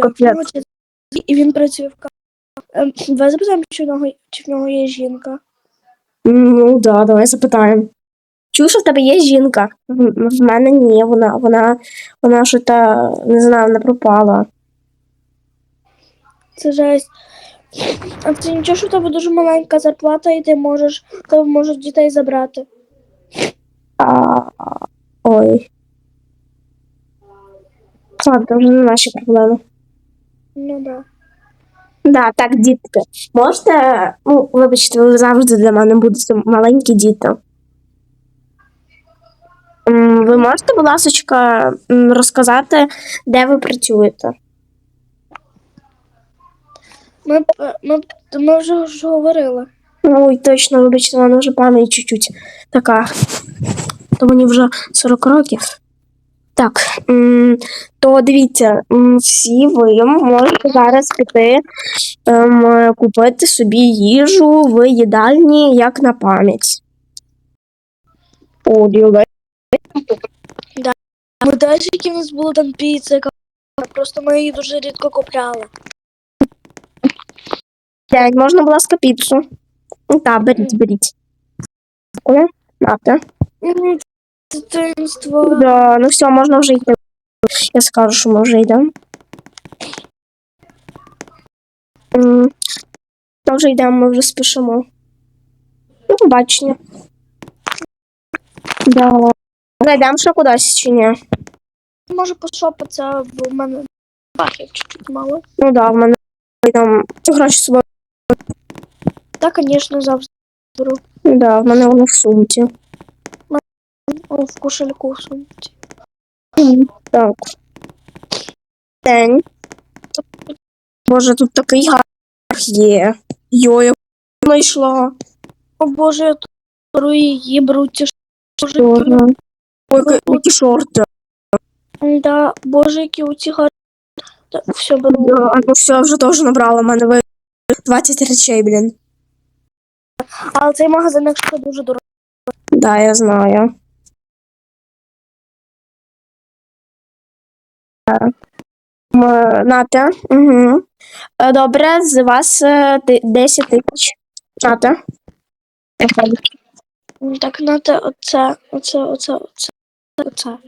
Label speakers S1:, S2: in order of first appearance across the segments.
S1: Капець.
S2: І він працює в ка- Ем, Давай запитаємо, чи в нього, чи в нього є жінка.
S1: Ну, да, давай запитаємо. Чув, що в тебе є жінка? В, мене ні, вона, вона, вона що та не знаю, вона пропала.
S2: Це жесть. А це нічого, що в тебе дуже маленька зарплата, і ти можеш, тебе можуть дітей забрати.
S1: А, ой. Ладно, вже не наші проблеми.
S2: Ну да.
S1: Да, так, дітки. Можете, ну, вибачте, ви завжди для мене будете маленькі діти. Ви можете, будь ласка, розказати, де ви працюєте?
S2: Ми, ми, ми вже ж говорили.
S1: Ой, точно, вибачте, в мене вже пам'ять чуть-чуть така. То мені вже 40 років. Так, то дивіться, всі ви можете зараз піти ем, купити собі їжу в їдальні як на пам'ять. Діле.
S2: Ми теж, які в нас було там піца, просто ми її дуже рідко купляли.
S1: Дядь, можна, будь ласка, піцу? Так, беріть, беріть. Дякую. Нате.
S2: Дитинство.
S1: Да, ну все, можна вже йти. Я скажу, що ми вже йдемо. Ми вже йдемо, ми вже спішимо. Ну, побачення. Да. Зайдемо ще кудись чи ні?
S2: Може пошопитися, бо в мене бахів чуть-чуть мало.
S1: Ну да, в мене там гроші з собою.
S2: Та, звісно, завжди беру.
S1: Да, в мене воно в сумці.
S2: В кошельку в сумці.
S1: Так. День. Боже, тут такий гар є. Йо, я знайшла.
S2: О боже, я тут її, беру шорти.
S1: Ой, які шорти.
S2: Да, боже, які у ці гарні. Все беру.
S1: Да, ну все, вже теж набрала. У мене 20 речей, блін.
S2: Але цей магазин, якщо дуже дорого.
S1: Да, я знаю. Нате. Угу. Добре, з вас е, 10 тисяч. Нате.
S2: М, Так, нате, оце, оце, оце, оце, оце.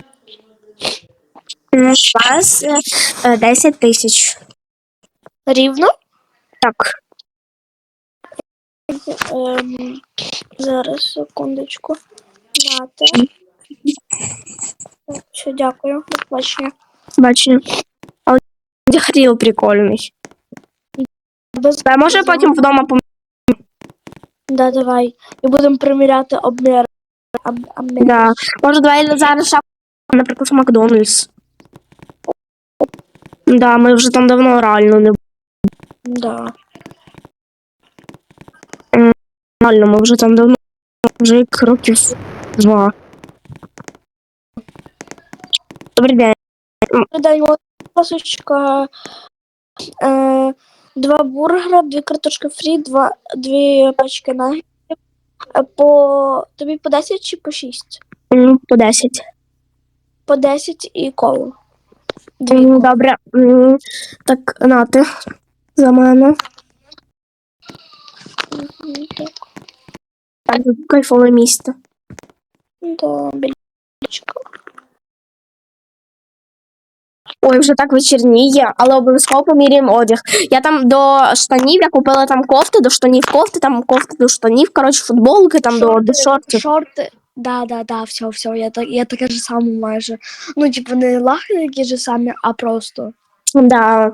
S1: М, З вас е, е, 10 тисяч.
S2: Рівно?
S1: Так.
S2: Ем, зараз, секундочку. Нате. Все, дякую. До побачення.
S1: Бачу. Але хріл прикольний.
S2: Без...
S1: Та може
S2: без-
S1: потім вдома пом...
S2: Да, давай. І будемо приміряти обмір. Об, обмір.
S1: Да. Може, давай зараз шапку, наприклад, в Макдональдс. Да, ми вже там давно реально не
S2: Да.
S1: реально, ми вже там давно вже як років два. Добрий день.
S2: День, пасочка. Е, два бургера, дві картошки фрі, два, дві пачки нагетсів. Е, По тобі по 10 чи по 6?
S1: М, По 10.
S2: По 10 і коло. Дві.
S1: Добре. Так, нати за мене.
S2: Так,
S1: кайфове місце.
S2: білечко.
S1: Ой, вже так вечірніє, але обов'язково поміряємо одяг. Я там до штанів, я купила там кофти, до штанів кофти, там кофти до штанів, коротше, футболки, там до, до шортів.
S2: Шорти. Да, да, да, все, все. Я, так, я таке ж саме майже. Ну, типу, не лахи такі ж самі, а просто.
S1: Да.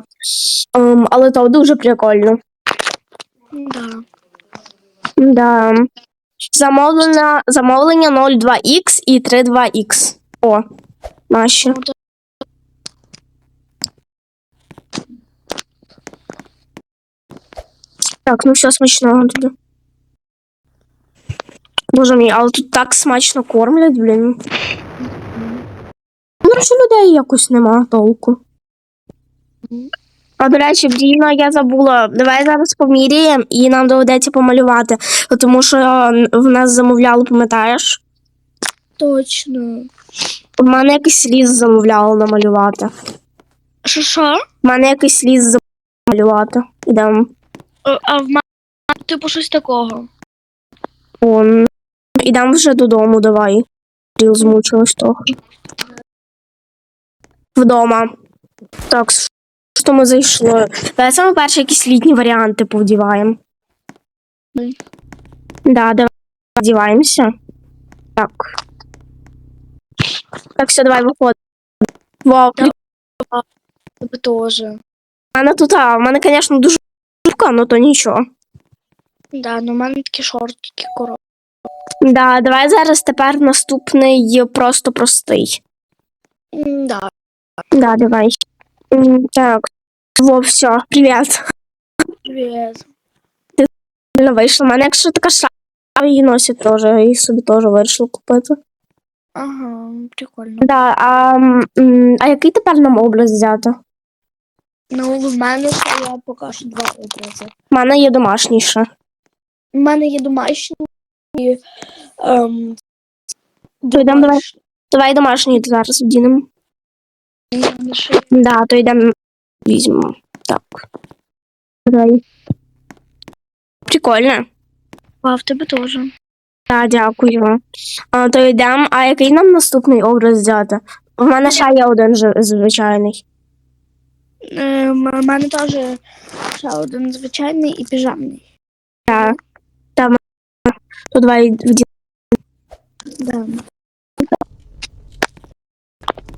S1: Ем, але то дуже прикольно.
S2: Да.
S1: Да. Замовлення, замовлення 02X і 32X. О, наші.
S2: Ну, то-
S1: Так, ну все смачного тоді. Боже мій, але тут так смачно кормлять, блін. Короче, людей якось нема толку. А до речі, Бріна, я забула. Давай зараз поміряємо і нам доведеться помалювати. Тому що в нас замовляли, пам'ятаєш?
S2: Точно.
S1: В мене якийсь ліс замовляло намалювати.
S2: Що що?
S1: У мене якийсь ліс замалювати. Ідемо.
S2: Е, А в мене типу щось такого.
S1: Вон. Ідемо вже додому, давай. Я змучилась того. Вдома. Так, що ми зайшли? Давай саме перше якісь літні варіанти повдіваємо.
S2: М.
S1: Да, давай вдіваємося. Так. Так, все, давай виходимо. Вау,
S2: Так. Тебе теж.
S1: У мене тут, а, в мене, звісно, дуже шубка, але то нічого.
S2: Да, ну в мене такі шортики короткі.
S1: Да, давай зараз тепер наступний просто простий.
S2: Да.
S1: Да, давай. Так. Во, все, привіт.
S2: Привіт.
S1: Не вийшло. У мене якщо така шапка, її носять теж, і собі теж вирішила купити.
S2: Ага, прикольно.
S1: Да, а, а який тепер нам образ взяти?
S2: Ну, в мене ще я поки що два образи.
S1: У мене є домашній ще.
S2: У мене є домашні. і, Ем,
S1: То йдемо давай. Давай домашній зараз вдінемо. Да, то йдемо візьмемо. Так. Давай. Прикольно.
S2: А, в тебе теж.
S1: Так, дякую. А, то йдемо. А який нам наступний образ взяти? У мене ще є один же- звичайний.
S2: Е, У мене теж ще один звичайний і піжамний.
S1: Так. Там. То давай вдінемо.
S2: Да.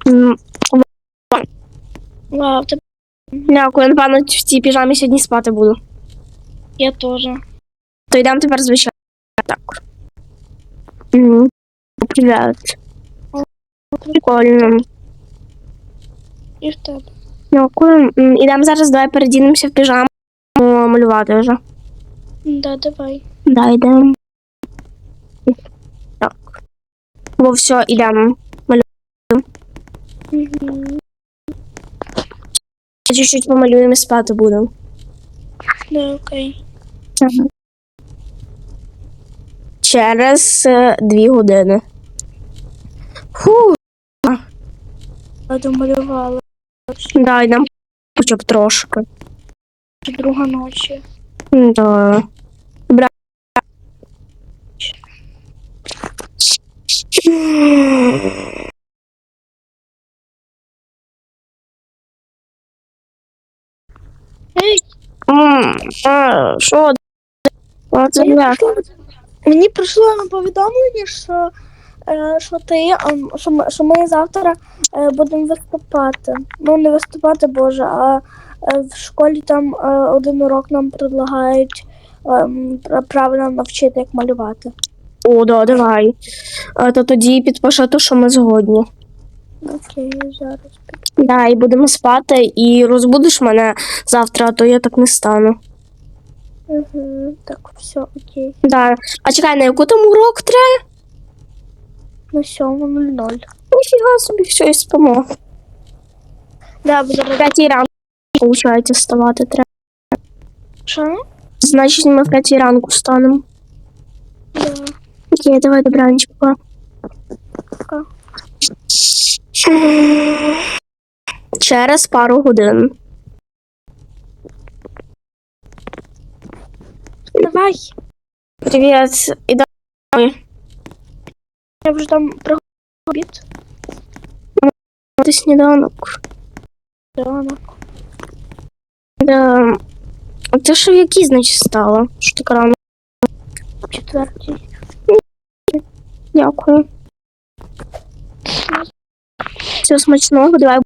S1: М,
S2: А,
S1: Дякую, напевно, в цій піжамі сьогодні спати буду.
S2: я теж.
S1: То йдемо тепер звичайно. Так. Привіт. Прикольно.
S2: І в тебе.
S1: Дякую. Ідемо зараз, давай передінемося в піжаму малювати вже.
S2: Да, давай.
S1: Да, йдемо. Так. Бо все, ідемо.
S2: Угу.
S1: Чуть-чуть помалюємо і спати будемо.
S2: Да, окей.
S1: Через е, дві години. Фу,
S2: Я домалювала.
S1: Да, йдемо хоча б трошки.
S2: Друга ночі.
S1: Да. Добре.
S2: Ей,
S1: а, Що?
S2: Мені прийшло, на повідомлення, що, що ти, ем, що, ми, завтра е, будемо виступати. Ну, не виступати, Боже, а е, в школі там е, один урок нам предлагають ем, правильно навчити, як малювати.
S1: О, да, давай. А, то тоді підпишу те, що ми згодні.
S2: Окей, зараз.
S1: Да, і будемо спати, і розбудиш мене завтра, а то я так не стану.
S2: Угу, так, все, окей.
S1: Да. А чекай, на яку там урок треба?
S2: На 7.00.
S1: Ніфіга собі все і спимо.
S2: Да, буду
S1: В п'ятій ранку, виходить, вставати треба.
S2: Що?
S1: Значить, ми в п'ятій ранку станемо.
S2: Да.
S1: Окей, давай добраніч, пока.
S2: Пока.
S1: Через пару годин.
S2: Давай.
S1: Привіт.
S2: Я вже там приготував.
S1: сніданок.
S2: Ранок.
S1: Да. А Це що в якій, значить, стало? Що так рано?
S2: Четвертій.
S1: Дякую. Все смачного, давай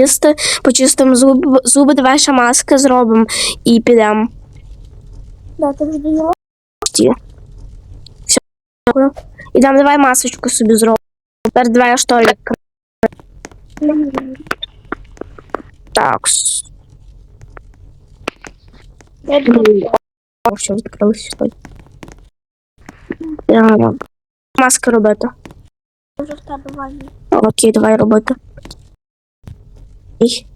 S1: їсти, почистимо зуби, зуби, давай ще маски зробимо і підемо.
S2: Да, ти вже доїла?
S1: Дякую. Ідемо, давай масочку собі зробимо. Тепер давай я штолік. Так.
S2: Я думаю,
S1: О, все, відкрилося. Стой. Так. Маски робити.
S2: вже в тебе ванні.
S1: Окей, давай робити. Ій.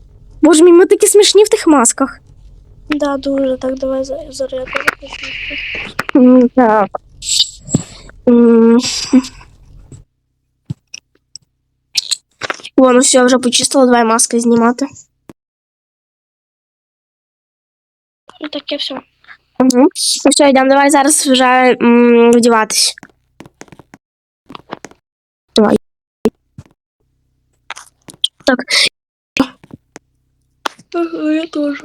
S1: Боже мій, ми такі смішні в тих масках.
S2: Да, дуже. Так, давай за- зарядку
S1: Так. М. Вон, все, вже почистила, давай маски знімати.
S2: Ну таке все.
S1: Угу. Ну все, йдемо, давай зараз вже м, вдіватись. Давай. Так,
S2: Я теж.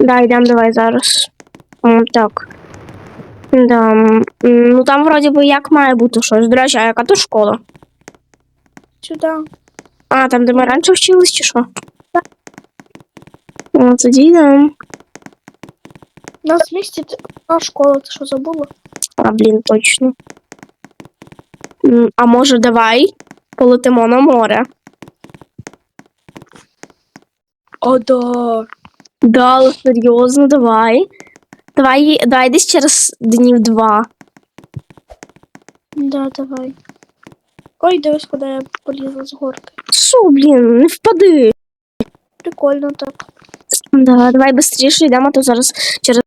S1: да, йдемо давай зараз. М, так. Да. Ну там вроді би як має бути щось. До речі, а яка тут школа?
S2: Сюди.
S1: А, там, де ми раніше вчились, чи що? Ну, тоді йдемо.
S2: У нас в місті т- школа, ти що забула?
S1: А, блін, точно. А може, давай полетимо на море?
S2: О, да.
S1: Да, але серйозно, давай. Давай, давай десь через днів два.
S2: Да, давай. Ой, дивись, куди я полізла з горки.
S1: Що, блін, не впади.
S2: Прикольно так.
S1: Да, давай швидше йдемо, а то зараз через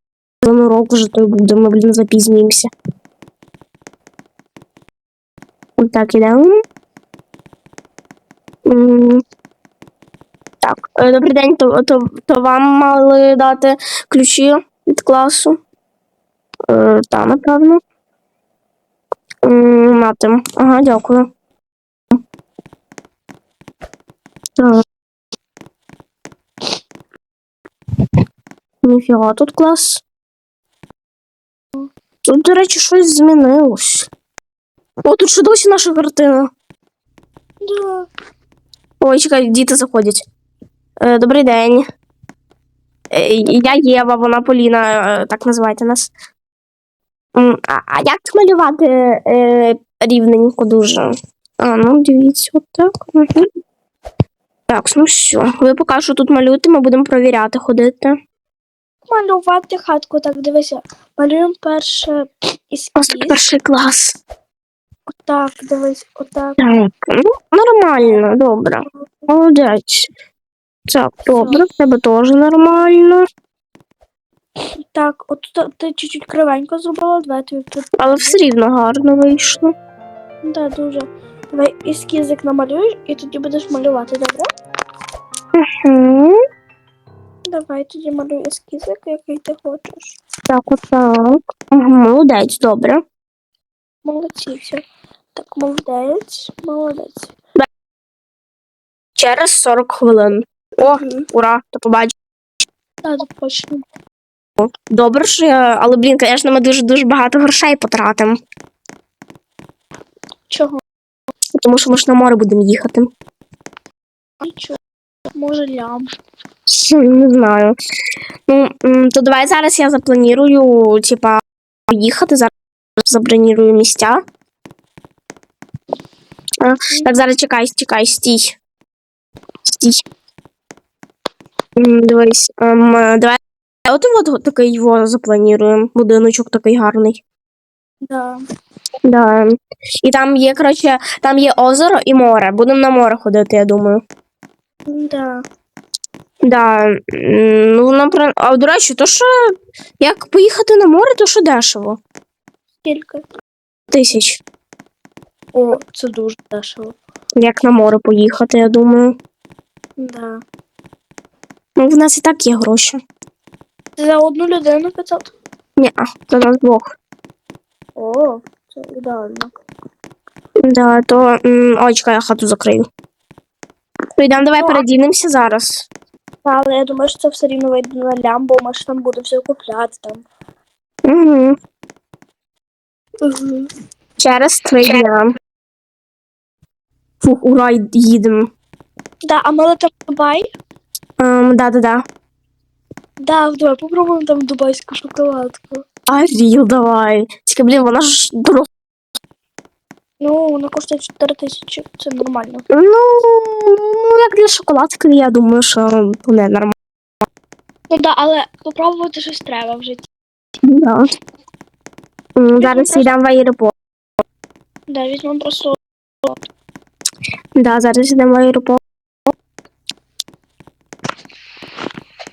S1: урок вже той буде, ми, блін, запізнюємося. Так, ідемо. М, Так, е, добрий день, то, то, то вам мали дати ключі від класу? Е, та, напевно. М, Мати. Ага, дякую. Так. Ніфіга, тут клас. Тут, до речі, щось змінилось. О, тут ще досі наша картина.
S2: Да.
S1: Ой, чекай, діти заходять. Е, добрий день. Е, я Єва, вона Поліна, е, так називайте нас. А, а як малювати е, рівненько дуже? А, ну дивіться, отак. Угу. Так, ну все. Ви поки що тут малюєте, ми будемо провіряти, ходити.
S2: Малювати хатку, так дивися. Малюємо перше ескіз.
S1: перший клас.
S2: Отак, дивись, отак.
S1: Так, ну, нормально, добре. Молодець. Так, добре, в тебе теж нормально.
S2: Так, от тут ти чуть-чуть кривенько зробила, давай тобі тут.
S1: Але все рівно гарно вийшло.
S2: Да, дуже. Давай ескізик намалюєш і тоді будеш малювати, добре?
S1: Угу.
S2: Давай тоді малюй ескізик, який ти хочеш.
S1: Так, отак. Угу, молодець, добре.
S2: Молодці все. Так, молодець, молодець.
S1: Через 40 хвилин. О, ура.
S2: Так, почнемо.
S1: Добре, що я. Але, блін, звісно, ми дуже-дуже багато грошей потратимо.
S2: Чого?
S1: Тому що ми ж на море будемо їхати.
S2: Нічого. Може лям.
S1: Не знаю. Ну, то давай зараз я запланую, типа, їхати, зараз забронірую місця. Так, зараз чекай, чекай, стій. Стій. Дивись, ем, е, давай от от такий його заплануємо. Будиночок такий гарний.
S2: Да.
S1: Да. І там є, коротше, там є озеро і море. Будемо на море ходити, я думаю.
S2: Да.
S1: Да, ну, напра... а до речі, то що як поїхати на море, то що дешево?
S2: Скільки?
S1: Тисяч.
S2: О, це дуже дешево.
S1: Як на море поїхати, я думаю.
S2: Да.
S1: Ну, в нас і так є гроші.
S2: За одну людину 500?
S1: Ні, за нас двох.
S2: О, це ідеально.
S1: Да, то. Ой, чекай, я хату закрию. То йдемо, давай
S2: Ну,
S1: передінемося зараз.
S2: Але я думаю, що це все рівно вийде на лям, бо ми ж там будемо все купляти там.
S1: Угу.
S2: Угу.
S1: Через три дня. Фух, ура, їдемо.
S2: Да, а Дубай?
S1: Ем, да-да-да.
S2: Да, давай попробуємо там дубайську шоколадку.
S1: А ріл, давай. Тільки, блін, вона ж дорога.
S2: Ну, вона коштує 4 тисячі, це нормально.
S1: Ну, ну, як для шоколадки, я думаю, що не нормально.
S2: Ну да, але попробувати щось треба в житті.
S1: Да. М, Зараз
S2: просто-
S1: йдемо в аеропорт.
S2: Да, візьмемо просто.
S1: Да, зараз йдемо в аеропорт.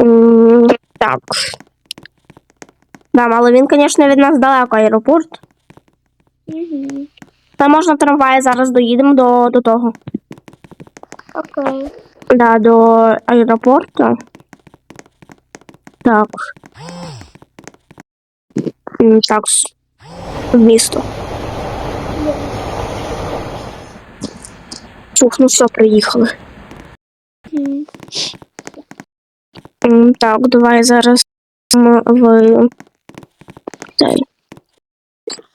S1: М, Так. Да, але він, звісно, від нас далеко аеропорт.
S2: Угу.
S1: Та можна трамваї зараз доїдемо до, до того.
S2: Окей.
S1: Да, до аеропорту. Так. Так, в місто. Фух, ну все, приїхали.
S2: М.
S1: Так, давай зараз в цей.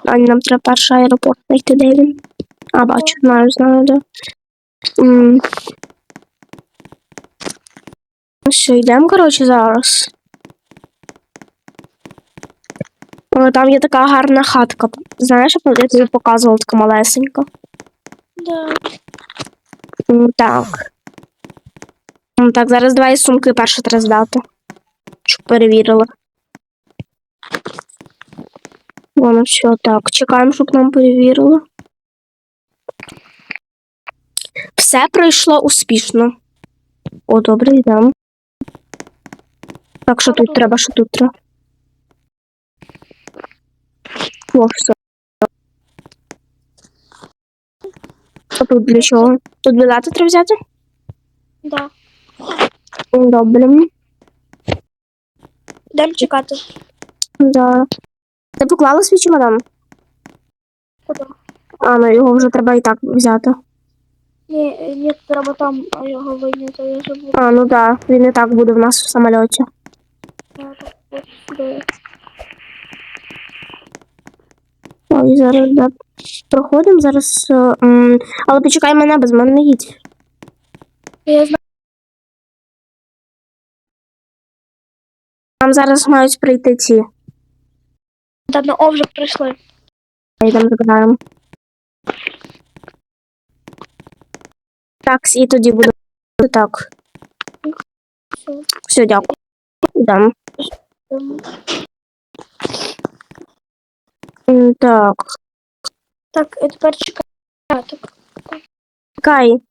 S1: А нам треба перший аеропорт знайти, де він. А, бачу, знаю, знаю, де. Ну що, йдемо, коротше, зараз. О, там є така гарна хатка. Знаєш, я тобі показувала така малесенька.
S2: Да.
S1: Так. М, Так, зараз давай сумки перше треба здати. Щоб перевірили. Воно все так. Чекаємо, щоб нам перевірили. Все пройшло успішно. О, добре, йдемо. Так, що тут треба, що тут треба. О, все. А тут для чого? Тут білети треба взяти?
S2: Да.
S1: Добре.
S2: Йдемо чекати.
S1: Да. Ти поклала свій чемодан?
S2: Куди?
S1: А, ну його вже треба і так взяти.
S2: Ні, ні, треба там його вийняти, я забув.
S1: А, ну да, він і так буде в нас в самольоті. Ой, зараз да. проходимо, зараз. е, м, але почекай мене, без мене не їдь.
S2: Я знаю,
S1: Нам зараз мають прийти ці.
S2: там на О вже прийшли.
S1: Йдемо забираємо. Так, і тоді буде так.
S2: Все.
S1: Дякую. Йдемо.
S2: Ем,
S1: Так,
S2: Так, і тепер чекати.
S1: чекай.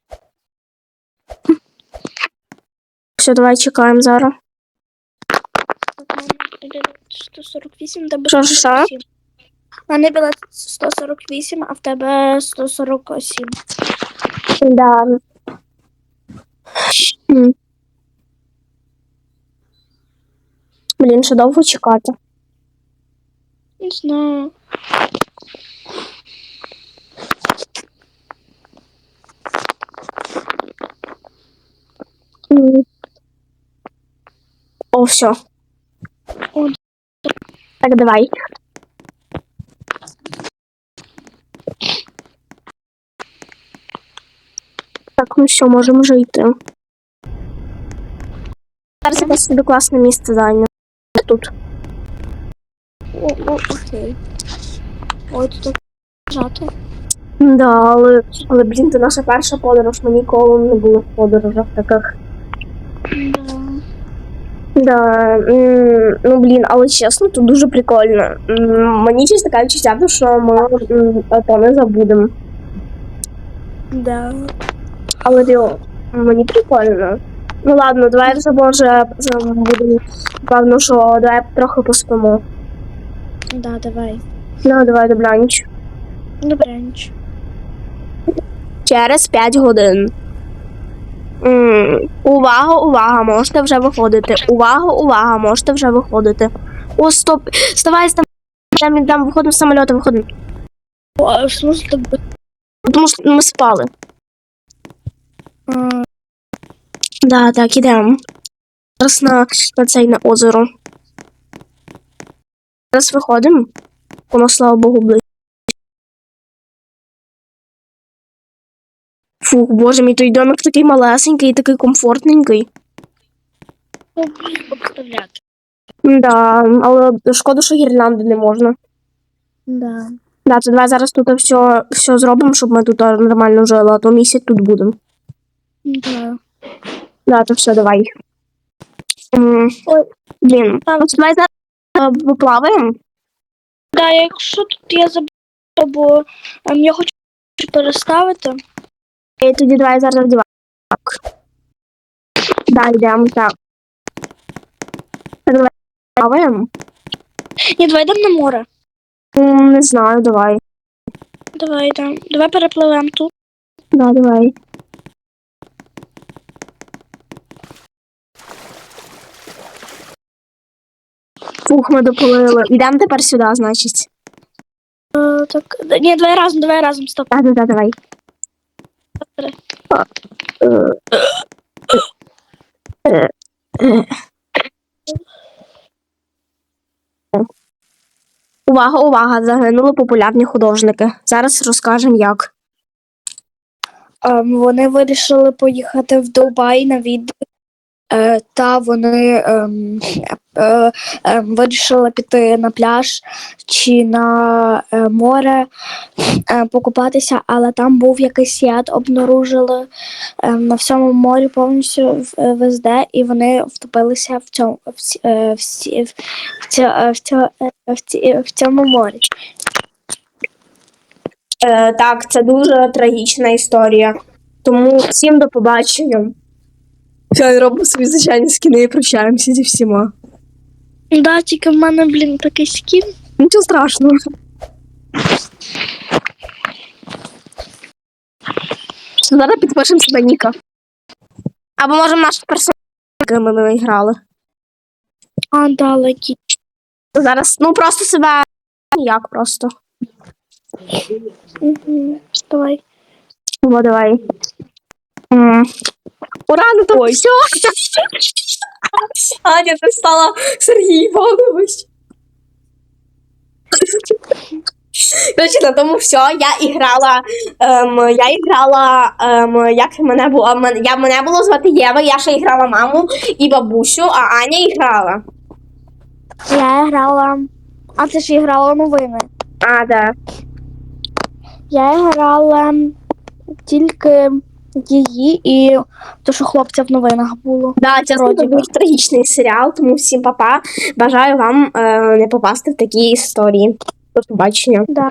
S1: Все, давай чекаємо зараз.
S2: Так, в мене білет 148, тебе
S1: Що, що, що?
S2: 147. У мене білет 148, а в тебе 147.
S1: Да. М. Блін, ще довго чекати.
S2: Не знаю.
S1: О, все. Так, давай. Так, ну що, можемо вже йти. Зараз я собі класне місце зайняв. Тут.
S2: О, о, окей. Ой, тут лежати.
S1: Да, але, але блін, це наша перша подорож. Ми ніколи не були в подорожах таких.
S2: Да.
S1: Ну блін, але чесно, тут дуже прикольно. Мені щось таке відчуття, що ми то не забудемо.
S2: Да.
S1: Але йо, мені прикольно. Ну ладно, давай вже може будемо. Певно, що давай трохи поспимо.
S2: Да, давай.
S1: Ну, давай добраніч.
S2: Добраніч.
S1: Через 5 годин. Увага, увага, можете вже виходити. Увага, увага, можете вже виходити. О, стоп. Вставай. Там, там виходимо з самоліта, виходимо.
S2: А так
S1: Тому що ми спали.
S2: А,
S1: Да, так, ідемо. Зараз на, на цей на озеро. Зараз виходимо. Воно, слава Богу, близько. Фух, боже мій той домик такий малесенький і такий комфортненький. Да, але шкода, що гірлянди не можна.
S2: Да.
S1: Да, то давай зараз тут все, все зробимо, щоб ми тут нормально жили, а то місяць тут будемо.
S2: Да.
S1: Да, то все, давай.
S2: Ой.
S1: Блін,
S2: Там-
S1: ну, давай зараз е, поплаваємо.
S2: Да, якщо тут я забула, бо ем, я хочу переставити.
S1: І тоді давай зараз вдівати. Так. Да, йдемо, так. Давай плаваємо.
S2: Ні, давай йдемо на море.
S1: М, Не знаю, давай.
S2: Давай йдемо. Давай перепливемо тут.
S1: Да, давай. Фух, ми допалили. Йдемо тепер сюди, значить.
S2: Е, Так, ні, давай разом, давай разом, стоп.
S1: Так, так, так, давай. Увага, увага! Загинули популярні художники. Зараз розкажемо як.
S2: Ем, вони вирішили поїхати в Дубай на відео. Е, та вони ем, е, е, вирішили піти на пляж чи на е, море е, покупатися, але там був якийсь яд, обнаружили е, на всьому морі повністю в- е, і вони втопилися в цьому в, е, в, ці- в, в, в, в цьому морі.
S1: Е, так, це дуже трагічна історія. Тому всім до побачення. Я робимо свої звичайні скіни і прощаємося зі всіма.
S2: Да, тільки в мене, блін, такий скін.
S1: Нічого страшного. Зараз підпишемо себе Ніка. Або можемо наш персонаж, який ми, ми грали.
S2: А, далекі.
S1: Зараз, ну просто себе як просто.
S2: Угу. Давай.
S1: О, давай. М. Ура, ну то все. Аня, ти стала Сергій Іванович. Короче, на тому все. Я іграла. Ем, я іграла. Ем, як мене було? Мен- Я, мене було звати Єва, я ще іграла маму і бабусю, а Аня іграла.
S2: Я грала. А ти ж грала новини.
S1: А, да.
S2: Я грала тільки її і то, що хлопця в новинах було.
S1: Да, це дуже трагічний серіал, тому всім папа. Бажаю вам е, не попасти в такі історії. До побачення.
S2: Да.